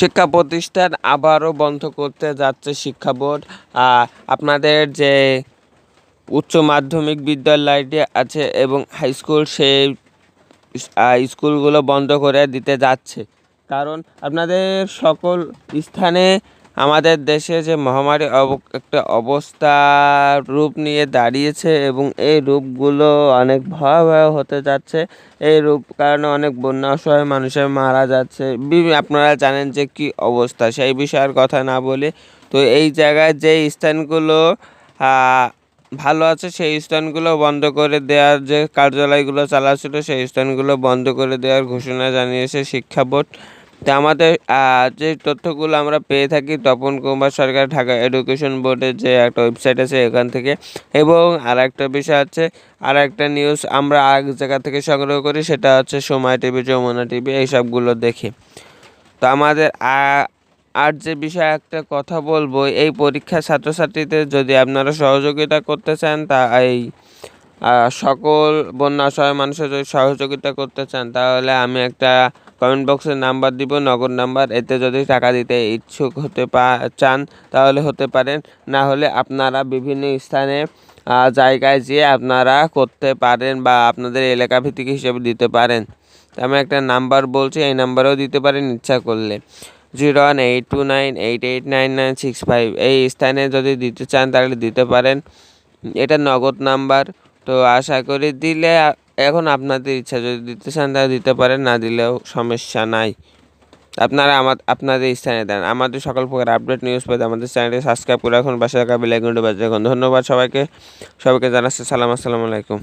শিক্ষা প্রতিষ্ঠান আবারও বন্ধ করতে যাচ্ছে শিক্ষা বোর্ড। আপনাদের যে উচ্চ মাধ্যমিক বিদ্যালয়টি আছে এবং হাই স্কুল, সেই স্কুলগুলো বন্ধ করে দিতে যাচ্ছে। কারণ আপনাদের সকল স্থানে আমাদের দেশে যে মহামারী একটা অবস্থা রূপ নিয়ে দাঁড়িয়েছে এবং এই রূপগুলো অনেক ভয়াবহ হতে যাচ্ছে। এই রূপ কারণে অনেক বন্যা, অসহায় মানুষের মারা যাচ্ছে। আপনারা জানেন যে কি অবস্থা, সেই বিষয়ের কথা না বলে। তো এই জায়গায় যে স্থানগুলো ভালো আছে, সেই স্থানগুলো বন্ধ করে দেওয়ার যে কার্যালয়গুলো চালাচ্ছিল, সেই স্থানগুলো বন্ধ করে দেওয়ার ঘোষণা জানিয়েছে শিক্ষা বোর্ড। তা আমাদের যে তথ্যগুলো আমরা পেয়ে থাকি তপন কুমার সরকার ঢাকা এডুকেশন বোর্ডের যে একটা ওয়েবসাইট আছে এখান থেকে। এবং আর একটা বিষয় আছে আর একটা নিউজ আমরা এক জায়গা থেকে সংগ্রহ করি, সেটা হচ্ছে সময় টিভি, যমুনা টিভি, এইসবগুলো দেখে। তো আমাদের আর যে বিষয়ে একটা কথা বলব, এই পরীক্ষা ছাত্রছাত্রীদের যদি আপনারা সহযোগিতা করতে চান, তা এই সকল বন্যা অসহায় মানুষের যদি সহযোগিতা করতে চান, তাহলে আমি একটা কমেন্ট বক্সের নাম্বার দিব, নগদ নাম্বার এতে যদি টাকা দিতে ইচ্ছুক হতে চান, তাহলে হতে পারেন। না হলে আপনারা বিভিন্ন স্থানে জায়গায় যেয়ে আপনারা করতে পারেন বা আপনাদের এলাকা ভিত্তিক হিসেবে দিতে পারেন। আমি একটা নাম্বার বলছি, এই নাম্বারেও দিতে পারেন ইচ্ছা করলে। Zero one eight two nine eight eight nine nine six five, এই স্থানে যদি দিতে চান, তাহলে দিতে পারেন। এটা নগদ নাম্বার তো আশা করি দিলে এখন আপনাদের ইচ্ছা যদি দিতে চান তাহলে দিতে পারেন, না দিলেও সমস্যা নাই। আপনারা আমার, আপনাদের স্থানে দেন। আমাদের সকল প্রকার আপডেট নিউজ পেতে আমাদের চ্যানেলটি সাবস্ক্রাইব করে রাখুন। বাসা থাকা বেলাইকনটি বাজে রাখুন। ধন্যবাদ সবাইকে। সবাইকে জানাচ্ছি সালাম, আসসালামু আলাইকুম।